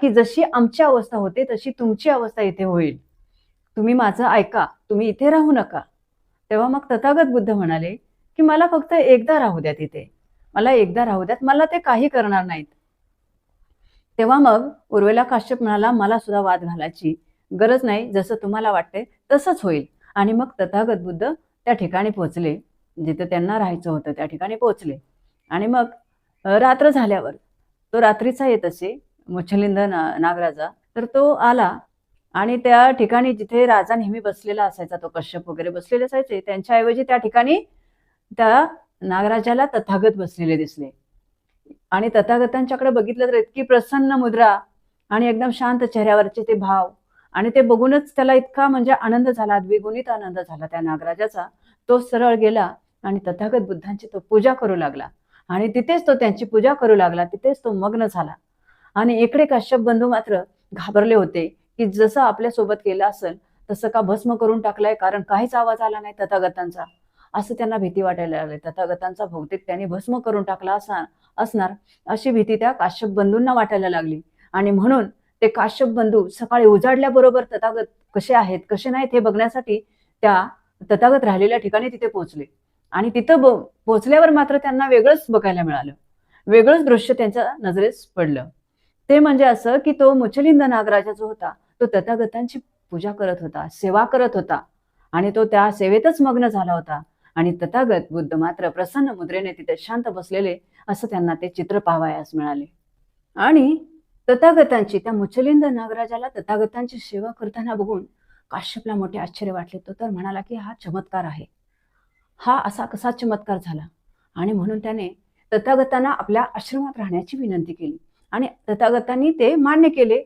की जशी आमची अवस्था होते तशी तुमची अवस्था इथे होईल. तुम्ही माझं ऐका तुम्ही इथे राहू नका. तेव्हा मग तथागत बुद्ध म्हणाले की मला फक्त एकदा राहू द्या तिथे. मला एकदा राहू द्यात मला ते काही करणार नाहीत. तेव्हा मग उर्वेला काश्यप म्हणाला मला सुद्धा वाद घालायची गरज नाही जसं तुम्हाला वाटते तसंच होईल. आणि मग तथागत बुद्ध त्या ठिकाणी पोहोचले जिथे त्यांना राहायचं होतं त्या ठिकाणी पोहोचले. आणि मग रात्र झाल्यावर तो रात्रीचा येत असे मच्छलिंद ना नागराजा तर तो आला आणि त्या ठिकाणी जिथे राजा नेहमी बसलेला असायचा तो कश्यप वगैरे बसलेले असायचे त्यांच्याऐवजी त्या ठिकाणी त्या नागराजाला तथागत बसलेले दिसले. आणि तथागतांच्याकडे बघितलं तर इतकी प्रसन्न मुद्रा आणि एकदम शांत चेहऱ्यावरचे ते भाव आणि ते बघूनच त्याला इतका म्हणजे आनंद झाला द्विगुणित आनंद झाला त्या नागराजाचा. तो सरळ गेला आणि तथागत बुद्धांची तो पूजा करू लागला आणि तिथेच तो त्यांची पूजा करू लागला तिथेच तो मग्न झाला. आणि इकडे काश्यप बंधू मात्र घाबरले होते की जसं आपल्यासोबत केलं असेल तसं का भस्म करून टाकलाय? कारण काहीच आवाज आला नाही तथागतांचा. असं त्यांना भीती वाटायला लागली. तथागतांचा भौतिक त्यांनी भस्म करून टाकला असा असणार अशी भीती त्या काश्यप बंधूंना वाटायला लागली. आणि म्हणून ते काश्यप बंधू सकाळी उजाडल्याबरोबर तथागत कसे आहेत कसे नाहीत हे बघण्यासाठी त्या तथागत राहिलेल्या ठिकाणी तिथे पोहोचले. आणि तिथं पोहोचल्यावर मात्र त्यांना वेगळंच बघायला मिळालं. वेगळंच दृश्य त्यांच्या नजरेस पडलं. ते म्हणजे असं की तो मुचलिंद नागराजा जो होता तो तथागतांची पूजा करत होता सेवा करत होता. आणि तो त्या सेवेतच मग्न झाला होता. आणि तथागत बुद्ध मात्र प्रसन्न मुद्रेने तिथे शांत बसलेले असं त्यांना ते चित्र पाहावयास मिळाले. आणि तथागतांची त्या मुचलिंद नागराजाला तथागतांची सेवा करताना बघून काश्यपला मोठे आश्चर्य वाटले. तो तर म्हणाला की हा चमत्कार आहे. हा असा कसा चमत्कार झाला? आणि म्हणून त्याने तथागतांना आपल्या आश्रमात राहण्याची विनंती केली. आणि तथागतांनी ते मान्य केले.